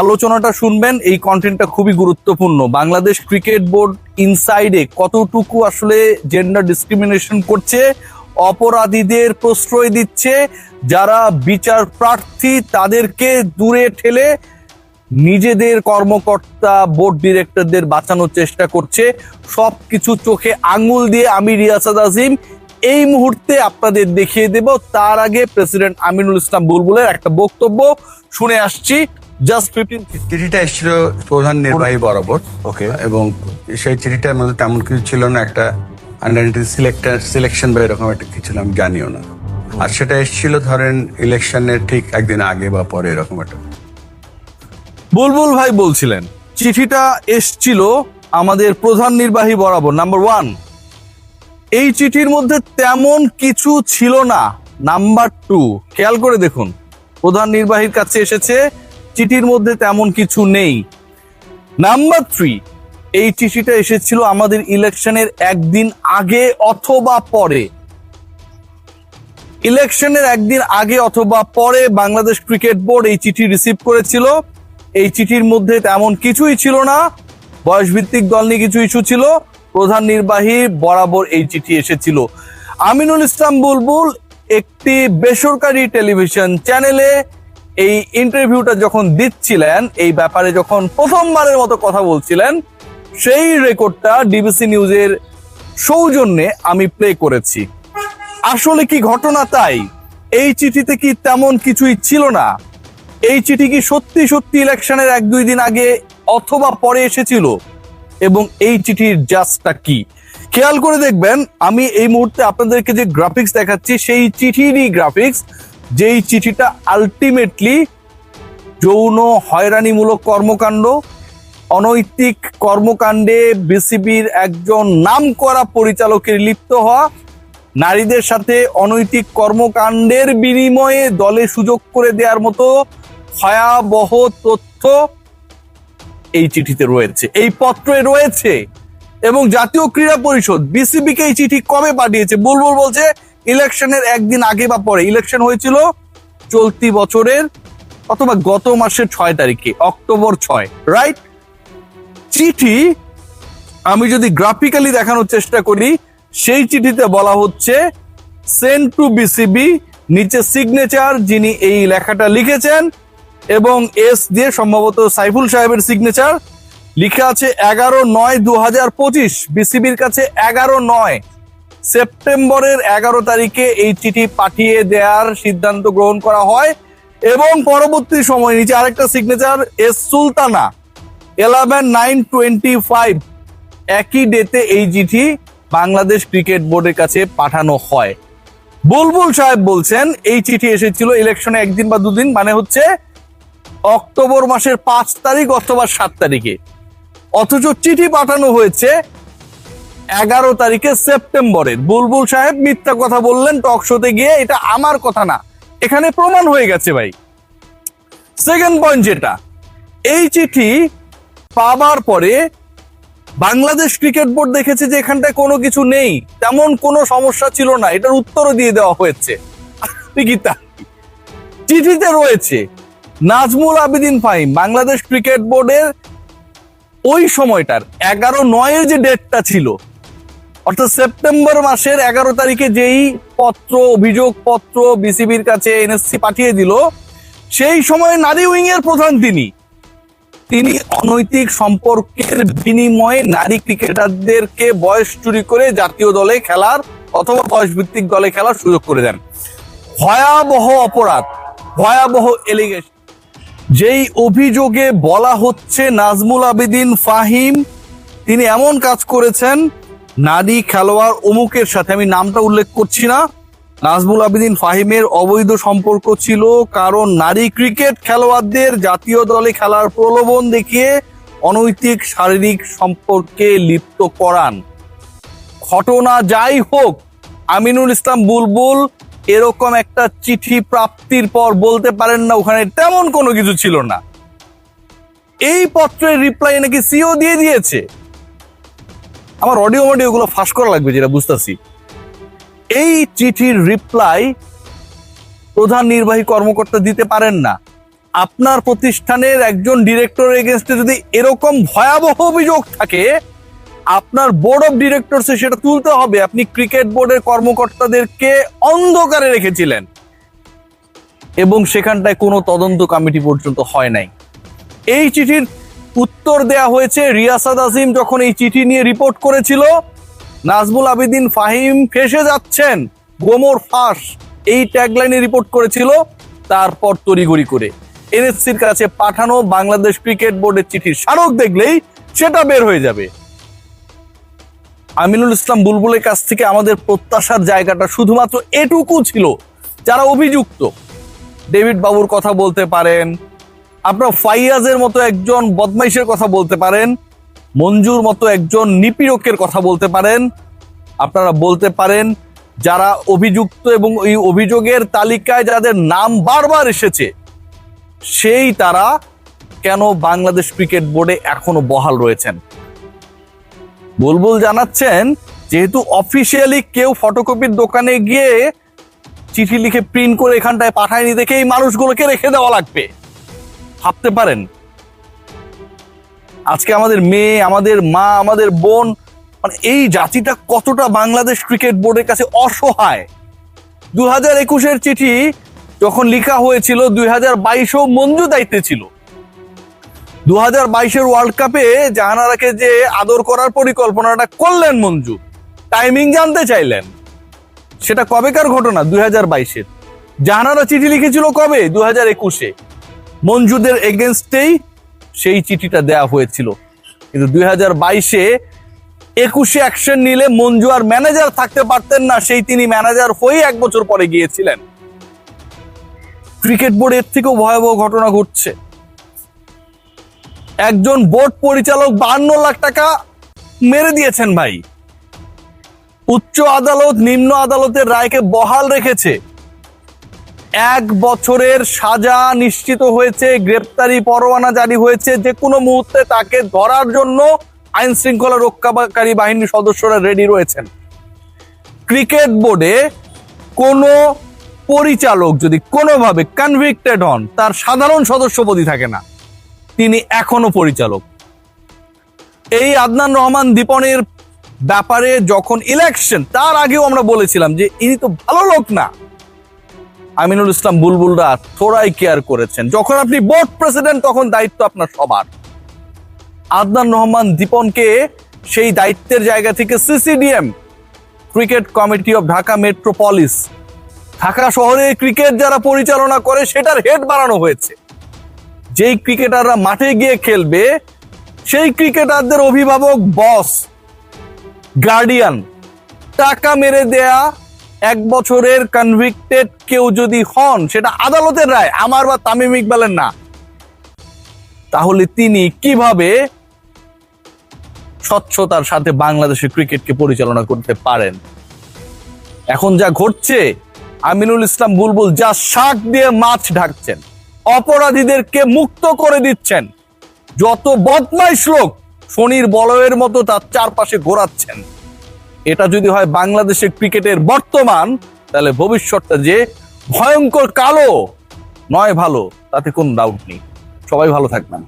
আলোচনাটা শুনবেন, এই কন্টেন্টটা খুবই গুরুত্বপূর্ণ। বাংলাদেশ ক্রিকেট বোর্ড ইনসাইডে কতটুকু আসলে জেন্ডার ডিসক্রিমিনেশন করছে, অপরাধীদের প্রশ্রয় দিচ্ছে, যারা বিচার প্রার্থী তাদেরকে দূরে ঠেলে নিজেদের কর্মকর্তা বোর্ড ডিরেক্টরদের বাঁচানোর চেষ্টা করছে। সব কিছু চোখে আঙুল দিয়ে আমি রিয়াসাদ আজিম, এই মুহূর্তে আপনাদের দেখিয়ে দেব, তার আগে প্রেসিডেন্ট আমিনুল ইসলাম বুলবুলের একটা বক্তব্য শুনে আসছি। জাস্ট ফিফটিন চিঠিটা এসেছিল প্রধান নির্বাহী বরাবর। ওকে এবং সেই চিঠিটার মধ্যে তেমন কিছু ছিল না একটা আন্ডার সিলেক্টার সিলেকশন বা এরকম একটা কিছু আমি জানিও না। আর সেটা এসেছিল ধরেন ইলেকশনের ঠিক একদিন আগে বা পরে এরকম একটা। বুলবুল ভাই বলছিলেন চিঠিটা এসছিল আমাদের প্রধান নির্বাহী বরাবর নাম্বার ওয়ান এই চিঠির মধ্যে তেমন কিছু ছিল না নাম্বার টু খেয়াল করে দেখুন প্রধান নির্বাহীর কাছে এসেছে চিঠির মধ্যে তেমন কিছু নেই। নাম্বার থ্রি এই চিঠিটা এসেছিল আমাদের ইলেকশনের একদিন আগে অথবা পরে। ইলেকশনের একদিন আগে অথবা পরে বাংলাদেশ ক্রিকেট বোর্ড এই চিঠি রিসিভ করেছিল। এই চিঠির মধ্যে তেমন কিছুই ছিল না। বয়স ভিত্তিক দল নিয়ে কিছু ইস্যু ছিল। প্রধান নির্বাহী বরাবর এই চিঠি এসেছিল। আমিনুল ইসলাম বুলবুল একটি বেসরকারি টেলিভিশন চ্যানেলে এই ইন্টারভিউটা যখন দিচ্ছিলেন, এই ব্যাপারে যখন প্রথমবারের মতো কথা বলছিলেন, সেই রেকর্ডটা ডিবিসি নিউজের সৌজন্যে আমি প্লে করেছি। আসলে কি ঘটনা তাই? এই চিঠিতে কি তেমন কিছুই ছিল না? এই চিঠি কি সত্যি সত্যি ইলেকশনের এক দুই দিন আগে অথবা পরে এসেছিল? এবং এই চিঠির জাস্টটা কি? খেয়াল করে দেখবেন, আমি এই মুহূর্তে আপনাদেরকে যে গ্রাফিক্স দেখাচ্ছি, সেই চিঠিরই গ্রাফিক্স যেই চিঠিটা আলটিমেটলি যৌন হয়রানিমূলক কর্মকাণ্ড, অনৈতিক কর্মকাণ্ডে বিসিবির একজন নামকরা পরিচালকের লিপ্ত হওয়া, নারীদের সাথে অনৈতিক কর্মকাণ্ডের বিনিময়ে দলে সুযোগ করে দেওয়ার মতো ভয়াবহ তথ্য এই চিঠিতে রয়েছে, এই পত্রে রয়েছে। এবং জাতীয় ক্রীড়া পরিষদ বিসিবি কে এই চিঠি কবে পাঠিয়েছে? বুলবুল বলছে ইলেকশনের একদিন আগে বা পরে, ইলেকশন হয়েছিল চলতি বছরের অথবা গত মাসের ছয় তারিখে, অক্টোবর ছয় রাইট চিঠি আমি যদি গ্রাফিক্যালি দেখানোর চেষ্টা করি, সেই চিঠিতে বলা হচ্ছে সেন্ট টু বিসিবি নিচে সিগনেচার যিনি এই লেখাটা লিখেছেন এবং এস দিয়ে সম্ভবত সাইফুল সাহেবের সিগনেচার লিখে আছে এগারো নয় দু হাজার পঁচিশ বিসিবির কাছে এগারো নয়। সেপ্টেম্বরের এগারো তারিখে এই চিঠি পাঠিয়ে দেওয়ার সিদ্ধান্ত গ্রহণ করা হয় এবং পরবর্তী সময় নিচে আরেকটা signature S Sultana eleven nine twenty five একই ডেতে এই চিঠি বাংলাদেশ ক্রিকেট বোর্ডের কাছে পাঠানো হয়। বুলবুল সাহেব বলছেন, এই চিঠি এসেছিল ইলেকশনে একদিন বা দুদিন মানে হচ্ছে অক্টোবর মাসের পাঁচ তারিখ অথবা সাত তারিখে। অথচ চিঠি পাঠানো হয়েছে এগারো তারিখে সেপ্টেম্বরের বুলবুল সাহেব মিথ্যা কথা বললেন টক শোতে গিয়ে এটা আমার কথা না। এখানে প্রমাণ হয়ে গেছে ভাই। সেকেন্ড পয়েন্ট যেটা, এই চিঠি পাবার পরে বাংলাদেশ ক্রিকেট বোর্ড দেখেছে যে এখানটায় কোনো কিছু নেই, তেমন কোনো সমস্যা ছিল না। এটার উত্তরও দিয়ে দেওয়া হয়েছে। চিঠিতে রয়েছে, নাজমুল আবেদিন ফাহিম, বাংলাদেশ ক্রিকেট বোর্ডের ওই সময়টার এগারো নয়ের যে ডেটটা ছিল অর্থাৎ সেপ্টেম্বর মাসের এগারো তারিখে যেই পত্র, অভিযোগ পত্র বিসিবির কাছে এনএসসি পাঠিয়ে দিল, সেই সময় নারী উইং এর প্রধান তিনি। তিনি অনৈতিক সম্পর্কের বিনিময়ে নারী ক্রিকেটারদেরকে বয়স চুরি করে জাতীয় দলে খেলার অথবা বয়স ভিত্তিক দলে খেলার সুযোগ করে দেন। ভয়াবহ অপরাধ, ভয়াবহ এলিগেশন যেই অভিযোগে বলা হচ্ছে, নাজমুল আবেদিন ফাহিম, তিনি এমন কাজ করেছেন নারী খেলোয়াড় অমুকের সাথে, আমি নামটা উল্লেখ করছি না। নাজমুল আবেদিন ফাহিমের অবৈধ সম্পর্ক ছিল, কারণ নারী ক্রিকেট খেলোয়াড়দের জাতীয় দলে খেলার প্রলোভন দেখিয়ে অনৈতিক শারীরিক সম্পর্কে লিপ্ত করান। ঘটনা যাই হোক, আমিনুল ইসলাম বুলবুল এরকম একটা চিঠি প্রাপ্তির পর বলতে পারেন না, ওখানে তেমন কোনো কিছু ছিল না। এই পত্রের রিপ্লাই নাকি সিও দিয়ে দিয়েছে। আমার অডিও অডিও গুলো ফাঁস করা লাগবে যেটা বুঝতেছি। এই চিঠির রিপ্লাই প্রধান নির্বাহী কর্মকর্তা দিতে পারেন না। আপনার প্রতিষ্ঠানের একজন ডিরেক্টর এগেনস্টে যদি এরকম ভয়াবহ অভিযোগ থাকে, আপনার বোর্ড অফ ডিরেক্টরসে সেটা তুলতে হবে। আপনি ক্রিকেট বোর্ডের কর্মকর্তাদেরকে অন্ধকারে রেখেছিলেন। এবং সেখানটায় কোনো তদন্ত কমিটি পর্যন্ত হয় নাই। এই চিঠির উত্তর দেয়া হয়েছে রিয়াসাদ আজিম যখন এই চিঠি নিয়ে রিপোর্ট করেছিল, নাজমুল আবেদিন ফাহিম ফেসে যাচ্ছেন, গোমর ফাঁস, এই ট্যাগলাইনে রিপোর্ট করেছিল, তারপর তড়িঘড়ি করে। এনএসসির কাছে পাঠানো বাংলাদেশ ক্রিকেট বোর্ডের চিঠির স্মারক দেখলেই সেটা বের হয়ে যাবে। আমিনুল ইসলাম বুলবুলের কাছ থেকে আমাদের প্রত্যাশার জায়গাটা শুধুমাত্র এটুকু ছিল, যারা অভিযুক্ত। ডেভিড বাবুর কথা বলতে পারেন আপনার ফাইয়াজের মতো একজন বদমাইশের কথা বলতে পারেন, মঞ্জুর মতো একজন নিপীড়কের কথা বলতে পারেন, আপনারা বলতে পারেন যারা অভিযুক্ত এবং ওই অভিযোগের তালিকায় যাদের নাম বারবার এসেছে, সেই তারা কেন বাংলাদেশ ক্রিকেট বোর্ডে এখনও বহাল রয়েছেন? বুলবুল জানাচ্ছেন, যেহেতু অফিসিয়ালি কেউ ফটোকপির দোকানে গিয়ে চিঠি লিখে প্রিন্ট করে এখানটায় পাঠায়নি দেখে এই মানুষগুলোকে রেখে দেওয়া লাগবে। ভাবতে পারেন? আজকে আমাদের মেয়ে, আমাদের মা, আমাদের বোন মানে এই জাতিটা কতটা বাংলাদেশ ক্রিকেট বোর্ডের কাছে অসহায়? দু হাজার একুশের চিঠি যখন লেখা হয়েছিল দুই হাজার বাইশেও মঞ্জু দায়িত্বে ছিল। দু হাজার বাইশের ওয়ার্ল্ড কাপে জাহানারাকে যে আদর করার পরিকল্পনাটা করলেন মঞ্জু টাইমিং জানতে চাইলেন। সেটা কবেকার ঘটনা? দুই হাজার বাইশের। জাহানারা চিঠি লিখেছিল কবে? দু হাজার একুশে। মঞ্জুদের এগেনস্টেই সেই চিঠিটা দেয়া হয়েছিল। কিন্তু দুই হাজার বাইশে একুশে অ্যাকশন নিলে মঞ্জু আর ম্যানেজার থাকতে পারতেন না, সেই তিনি ম্যানেজার হয়ে এক বছর পরে গিয়েছিলেন। ক্রিকেট বোর্ড এর থেকেও ভয়াবহ ঘটনা ঘটছে। একজন বোর্ড পরিচালক বান্ন লাখ টাকা মেরে দিয়েছেন ভাই। উচ্চ আদালত, নিম্ন আদালতের রায়কে বহাল রেখেছে। এক বছরের সাজা নিশ্চিত হয়েছে, গ্রেপ্তারি পরোয়ানা জারি হয়েছে, যে কোনো মুহূর্তে তাকে ধরার জন্য আইন শৃঙ্খলা রক্ষাকারী বাহিনীর সদস্যরা রেডি রয়েছেন। ক্রিকেট বোর্ডে কোনো পরিচালক যদি কোনোভাবে কনভিক্টেড হন, তার সাধারণ সদস্যপদই থাকে না। তিনি এখনও পরিচালক। এই আদনান রহমান দীপনের ব্যাপারে যখন ইলেকশন তার আগেও আমরা বলেছিলাম যে ইনি তো ভালো লোক না। আমিনুল ইসলাম বুলবুলরা থোড়াই কেয়ার করেছেন। যখন আপনি বোর্ড প্রেসিডেন্ট, তখন দায়িত্ব আপনার সবার। আদনান রহমান দীপনকে সেই দায়িত্বের জায়গা থেকে CCDM, cricket committee of Dhaka metropolis, Dhaka শহরে ক্রিকেট যারা পরিচালনা করে, সেটার হেড বানানো হয়েছে। যেই ক্রিকেটাররা মাঠে গিয়ে খেলবে, সেই ক্রিকেটারদের অভিভাবক, বস, গার্ডিয়ান, টাকা মেরে দেয়া এক বছরের কনভিক্টেড কেউ যদি হন, সেটা আদালতের রায়, আমার বা তামিম ইকবালের না। তাহলে তিনি কীভাবে স্বচ্ছতার সাথে বাংলাদেশের ক্রিকেটকে পরিচালনা করতে পারেন? এখন যা ঘটছে, আমিনুল ইসলাম বুলবুল যা শাক দিয়ে মাছ ঢাকছেন, অপরাধীদেরকে মুক্ত করে দিচ্ছেন, যত বদমাইশ লোক শনির বলয়ের মতো তার চারপাশে ঘোরাচ্ছেন। এটা যদি হয় বাংলাদেশের ক্রিকেটের বর্তমান, তাহলে ভবিষ্যৎটা যে ভয়ঙ্কর কালো, নয় ভালো, তাতে কোনো ডাউট নেই। সবাই ভালো থাকবেন।